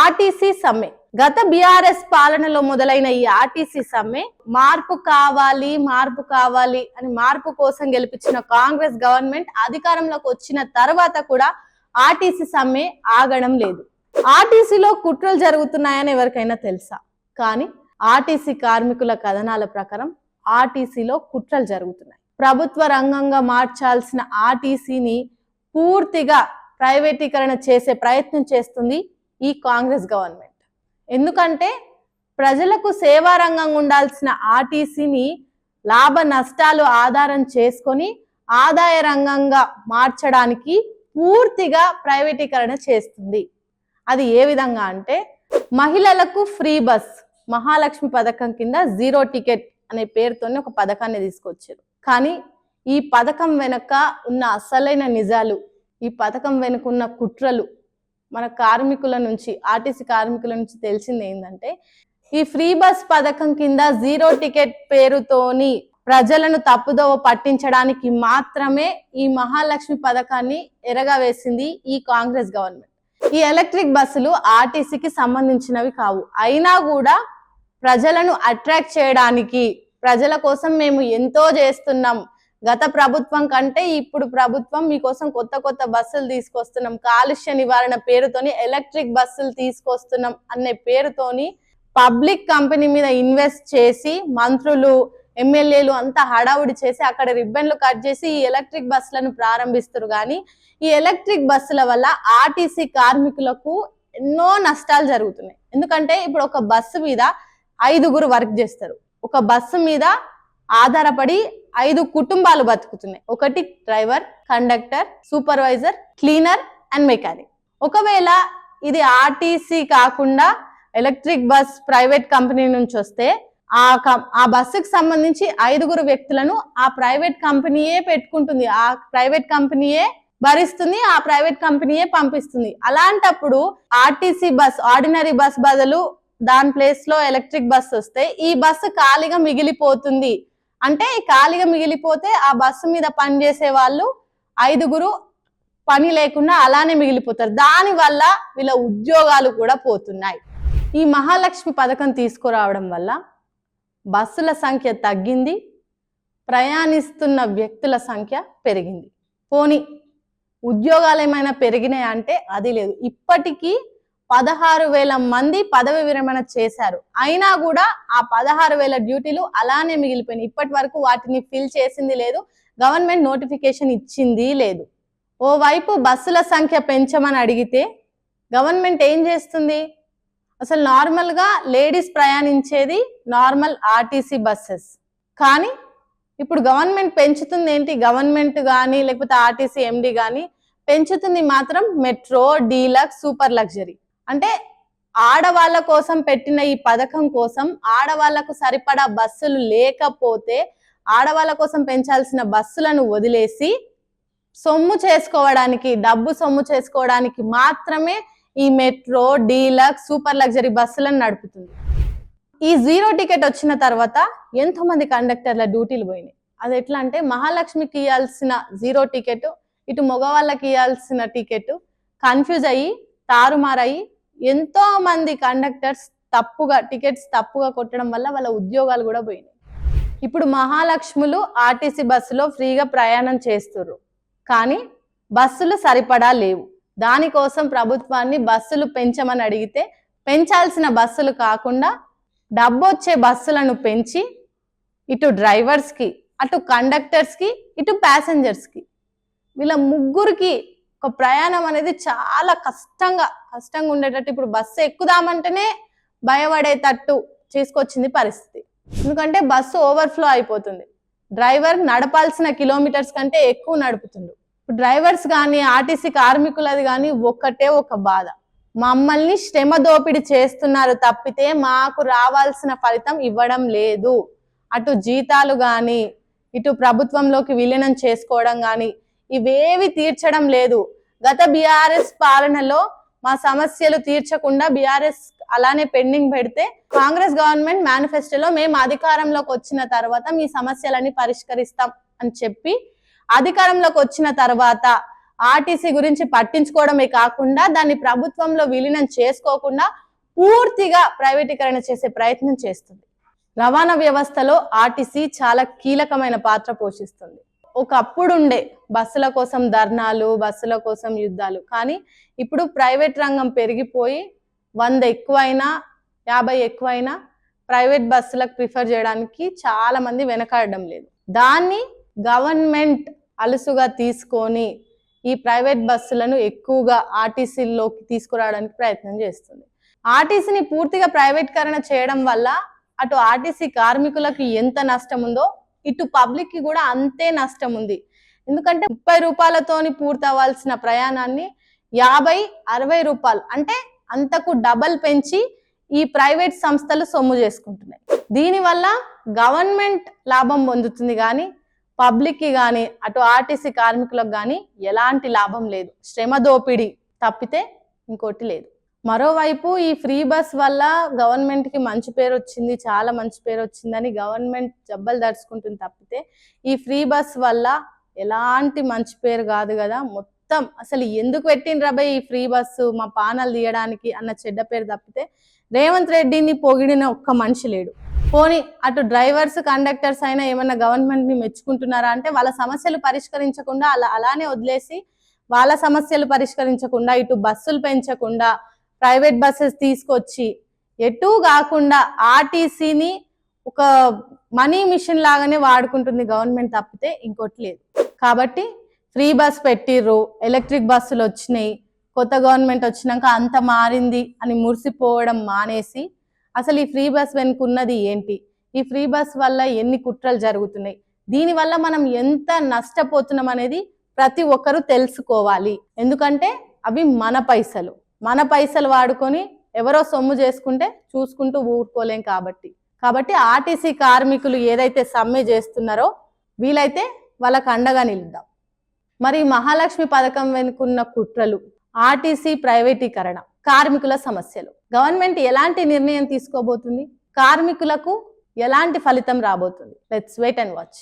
RTC సమ్మె. గత BRS పాలనలో మొదలైన ఈ ఆర్టీసీ సమ్మె మార్పు కావాలి మార్పు కావాలి అని మార్పు కోసం గెలిపించిన కాంగ్రెస్ గవర్నమెంట్ అధికారంలోకి వచ్చిన తర్వాత కూడా ఆర్టీసీ సమ్మె ఆగడం లేదు. ఆర్టీసీలో కుట్రలు జరుగుతున్నాయని ఎవరికైనా తెలుసా? కానీ ఆర్టీసీ కార్మికుల కథనాల ప్రకారం ఆర్టీసీలో కుట్రలు జరుగుతున్నాయి. ప్రభుత్వ రంగంగా మార్చాల్సిన ఆర్టీసీని పూర్తిగా ప్రైవేటీకరణ చేసే ప్రయత్నం చేస్తుంది ఈ కాంగ్రెస్ గవర్నమెంట్. ఎందుకంటే ప్రజలకు సేవా రంగంగా ఉండాల్సిన ఆర్టీసీని లాభ నష్టాలు ఆధారం చేసుకొని ఆదాయ రంగంగా మార్చడానికి పూర్తిగా ప్రైవేటీకరణ చేస్తుంది. అది ఏ విధంగా అంటే మహిళలకు ఫ్రీ బస్ మహాలక్ష్మి పథకం కింద జీరో టికెట్ అనే పేరుతోనే ఒక పథకాన్ని తీసుకొచ్చారు. కానీ ఈ పథకం వెనక ఉన్న అసలైన నిజాలు ఈ పథకం వెనుక ఉన్న కుట్రలు మన కార్మికుల నుంచి ఆర్టీసీ కార్మికుల నుంచి తెలిసింది ఏంటంటే ఈ ఫ్రీ బస్ పథకం కింద జీరో టికెట్ పేరుతోని ప్రజలను తప్పుదోవ పట్టించడానికి మాత్రమే ఈ మహాలక్ష్మి పథకాన్ని ఎరగవేసింది ఈ కాంగ్రెస్ గవర్నమెంట్. ఈ ఎలక్ట్రిక్ బస్సులు ఆర్టీసీకి సంబంధించినవి కావు. అయినా కూడా ప్రజలను అట్రాక్ట్ చేయడానికి ప్రజల కోసం మేము ఎంతో చేస్తున్నాం గత ప్రభుత్వం కంటే ఇప్పుడు ప్రభుత్వం మీకోసం కొత్త కొత్త బస్సులు తీసుకొస్తున్నాం. కాలుష్య నివారణ పేరుతోని ఎలక్ట్రిక్ బస్సులు తీసుకొస్తున్నాం అనే పేరుతోని పబ్లిక్ కంపెనీ మీద ఇన్వెస్ట్ చేసి మంత్రులు ఎమ్మెల్యేలు అంతా హడావుడి చేసి అక్కడ రిబ్బన్లు కట్ చేసి ఈ ఎలక్ట్రిక్ బస్సులను ప్రారంభిస్తారు. కానీ ఈ ఎలక్ట్రిక్ బస్సుల వల్ల ఆర్టీసీ కార్మికులకు ఎన్నో నష్టాలు జరుగుతున్నాయి. ఎందుకంటే ఇప్పుడు ఒక బస్సు మీద ఐదుగురు వర్క్ చేస్తారు. ఒక బస్సు మీద ఆధారపడి ఐదు కుటుంబాలు బతుకుతున్నాయి. ఒకటి driver conductor supervisor cleaner and mechanic. ఒకవేళ ఇది ఆర్టీసీ కాకుండా ఎలక్ట్రిక్ బస్ ప్రైవేట్ కంపెనీ నుంచి వస్తే ఆ కం- ఆ బస్సుకు సంబంధించి ఐదుగురు వ్యక్తులను ఆ ప్రైవేట్ కంపెనీయే పెట్టుకుంటుంది. ఆ ప్రైవేట్ కంపెనీయే భరిస్తుంది ఆ ప్రైవేట్ కంపెనీయే పంపిస్తుంది. అలాంటప్పుడు ఆర్టీసీ బస్ ఆర్డినరీ బస్ బదులు దాని ప్లేస్లో ఎలక్ట్రిక్ బస్ వస్తే ఈ బస్సు ఖాళీగా మిగిలిపోతుంది. అంటే ఖాళీగా మిగిలిపోతే ఆ బస్సు మీద పనిచేసే వాళ్ళు ఐదుగురు పని లేకుండా అలానే మిగిలిపోతారు. దానివల్ల వీళ్ళ ఉద్యోగాలు కూడా పోతున్నాయి. ఈ మహాలక్ష్మి పథకం తీసుకురావడం వల్ల బస్సుల సంఖ్య తగ్గింది. ప్రయాణిస్తున్న వ్యక్తుల సంఖ్య పెరిగింది. పోని ఉద్యోగాలు ఏమైనా పెరిగినాయి అంటే అది లేదు. ఇప్పటికీ పదహారు వేల మంది పదవి విరమణ చేశారు. అయినా కూడా ఆ పదహారు వేల డ్యూటీలు అలానే మిగిలిపోయినాయి. ఇప్పటి వరకు వాటిని ఫిల్ చేసింది లేదు. గవర్నమెంట్ నోటిఫికేషన్ ఇచ్చింది లేదు. ఓవైపు బస్సుల సంఖ్య పెంచమని అడిగితే గవర్నమెంట్ ఏం చేస్తుంది? అసలు నార్మల్గా లేడీస్ ప్రయాణించేది నార్మల్ ఆర్టీసీ బస్సెస్. కానీ ఇప్పుడు గవర్నమెంట్ పెంచుతుంది ఏంటి? గవర్నమెంట్ కానీ లేకపోతే ఆర్టీసీ ఎండి కానీ పెంచుతుంది మాత్రం మెట్రో డీలక్స్ సూపర్ లగ్జరీ. అంటే ఆడవాళ్ళ కోసం పెట్టిన ఈ పథకం కోసం ఆడవాళ్ళకు సరిపడా బస్సులు లేకపోతే ఆడవాళ్ళ కోసం పెంచాల్సిన బస్సులను వదిలేసి సొమ్ము చేసుకోవడానికి డబ్బు సొమ్ము చేసుకోవడానికి మాత్రమే ఈ మెట్రో డీలక్స్ సూపర్ లగ్జరీ బస్సులను నడుపుతుంది. ఈ జీరో టికెట్ వచ్చిన తర్వాత ఎంతో మంది కండక్టర్ల డ్యూటీలు పోయినాయి. అది ఎట్లా అంటే మహాలక్ష్మికి ఇవ్వాల్సిన జీరో టికెట్ ఇటు మగవాళ్ళకి ఇవ్వాల్సిన టికెట్ కన్ఫ్యూజ్ అయ్యి తారుమారయ్యి ఎంతో మంది కండక్టర్స్ తప్పుగా టికెట్స్ తప్పుగా కొట్టడం వల్ల వాళ్ళ ఉద్యోగాలు కూడా పోయినాయి. ఇప్పుడు మహాలక్ష్ములు ఆర్టీసీ బస్సులో ఫ్రీగా ప్రయాణం చేస్తున్నారు కానీ బస్సులు సరిపడా లేవు. దానికోసం ప్రభుత్వాన్ని బస్సులు పెంచమని అడిగితే పెంచాల్సిన బస్సులు కాకుండా డబ్బు వచ్చే బస్సులను పెంచి ఇటు డ్రైవర్స్కి అటు కండక్టర్స్కి ఇటు ప్యాసింజర్స్కి వీళ్ళ ముగ్గురికి ఒక ప్రయాణం అనేది చాలా కష్టంగా కష్టంగా ఉండేటట్టు. ఇప్పుడు బస్సు ఎక్కుదామంటేనే భయపడేటట్టు చేసుకొచ్చింది పరిస్థితి. ఎందుకంటే బస్సు ఓవర్ఫ్లో అయిపోతుంది. డ్రైవర్ నడపాల్సిన కిలోమీటర్స్ కంటే ఎక్కువ నడుపుతుండు. ఇప్పుడు డ్రైవర్స్ కానీ ఆర్టీసీ కార్మికులది కానీ ఒక్కటే ఒక బాధ. మమ్మల్ని శ్రమ దోపిడీ చేస్తున్నారు తప్పితే మాకు రావాల్సిన ఫలితం ఇవ్వడం లేదు. అటు జీతాలు కానీ ఇటు ప్రభుత్వంలోకి విలీనం చేసుకోవడం కానీ ఇవేవి తీర్చడం లేదు. గత బీఆర్ఎస్ పాలనలో మా సమస్యలు తీర్చకుండా బీఆర్ఎస్ అలానే పెండింగ్ పెడితే కాంగ్రెస్ గవర్నమెంట్ మేనిఫెస్టోలో మేము అధికారంలోకి వచ్చిన తర్వాత మీ సమస్యలన్నీ పరిష్కరిస్తాం అని చెప్పి అధికారంలోకి వచ్చిన తర్వాత ఆర్టీసీ గురించి పట్టించుకోవడమే కాకుండా దాన్ని ప్రభుత్వంలో విలీనం చేసుకోకుండా పూర్తిగా ప్రైవేటీకరణ చేసే ప్రయత్నం చేస్తుంది. రవాణా వ్యవస్థలో ఆర్టీసీ చాలా కీలకమైన పాత్ర పోషిస్తుంది. ఒకప్పుడు ఉండే బస్సుల కోసం ధర్నాలు బస్సుల కోసం యుద్ధాలు. కానీ ఇప్పుడు ప్రైవేట్ రంగం పెరిగిపోయి వంద ఎక్కువైనా యాభై ఎక్కువైనా ప్రైవేట్ బస్సులకు ప్రిఫర్ చేయడానికి చాలా మంది వెనకాడడం లేదు. దాన్ని గవర్నమెంట్ అలుసుగా తీసుకొని ఈ ప్రైవేట్ బస్సులను ఎక్కువగా ఆర్టీసీలోకి తీసుకురావడానికి ప్రయత్నం చేస్తుంది. ఆర్టీసీని పూర్తిగా ప్రైవేటీకరణ చేయడం వల్ల అటు ఆర్టీసీ కార్మికులకు ఎంత నష్టం ఉందో ఇటు పబ్లిక్కి కూడా అంతే నష్టం ఉంది. ఎందుకంటే ముప్పై రూపాయలతోని పూర్తవ్వాల్సిన ప్రయాణాన్ని యాభై అరవై రూపాయలు అంటే అంతకు డబల్ పెంచి ఈ ప్రైవేట్ సంస్థలు సొమ్ము చేసుకుంటున్నాయి. దీనివల్ల గవర్నమెంట్ లాభం పొందుతుంది కానీ పబ్లిక్కి కానీ అటు ఆర్టీసీ కార్మికులకు కానీ ఎలాంటి లాభం లేదు. శ్రమ దోపిడీ తప్పితే ఇంకోటి లేదు. మరోవైపు ఈ ఫ్రీ బస్ వల్ల గవర్నమెంట్కి మంచి పేరు వచ్చింది చాలా మంచి పేరు వచ్చిందని గవర్నమెంట్ జబ్బలు దడుచుకుంటుంది తప్పితే ఈ ఫ్రీ బస్ వల్ల ఎలాంటి మంచి పేరు కాదు కదా. మొత్తం అసలు ఎందుకు పెట్టిండ్రు అబ్బాయి ఈ ఫ్రీ బస్సు మా పానాలు తీయడానికి అన్న చెడ్డ పేరు తప్పితే రేవంత్ రెడ్డిని పొగిడిన ఒక్క మనిషి లేడు. పోనీ అటు డ్రైవర్స్ కండక్టర్స్ అయినా ఏమన్నా గవర్నమెంట్ని మెచ్చుకుంటున్నారా అంటే వాళ్ళ సమస్యలు పరిష్కరించకుండా అలా అలానే వదిలేసి వాళ్ళ సమస్యలు పరిష్కరించకుండా ఇటు బస్సులు పెంచకుండా ప్రైవేట్ బస్సెస్ తీసుకొచ్చి ఎటు కాకుండా ఆర్టీసీని ఒక మనీ మిషన్ లాగానే వాడుకుంటుంది గవర్నమెంట్ తప్పితే ఇంకోటి లేదు. కాబట్టి ఫ్రీ బస్ పెట్టిర్రు ఎలక్ట్రిక్ బస్సులు వచ్చినాయి కొత్త గవర్నమెంట్ వచ్చినాక అంత మారింది అని మురిసిపోవడం మానేసి అసలు ఈ ఫ్రీ బస్ వెనుకున్నది ఏంటి? ఈ ఫ్రీ బస్ వల్ల ఎన్ని కుట్రలు జరుగుతున్నాయి? దీనివల్ల మనం ఎంత నష్టపోతున్నాం అనేది ప్రతి ఒక్కరూ తెలుసుకోవాలి. ఎందుకంటే అవి మన పైసలు. మన పైసలు వాడుకొని ఎవరో సొమ్ము చేసుకుంటే చూసుకుంటూ ఊరుకోలేం కాబట్టి. కాబట్టి ఆర్టీసీ కార్మికులు ఏదైతే సమ్మె చేస్తున్నారో వీలైతే వాళ్ళకు అండగా నిలుద్దాం. మరి మహాలక్ష్మి పథకం వెనుకున్న కుట్రలు ఆర్టీసీ ప్రైవేటీకరణ కార్మికుల సమస్యలు. గవర్నమెంట్ ఎలాంటి నిర్ణయం తీసుకోబోతుంది? కార్మికులకు ఎలాంటి ఫలితం రాబోతుంది? Let's wait and watch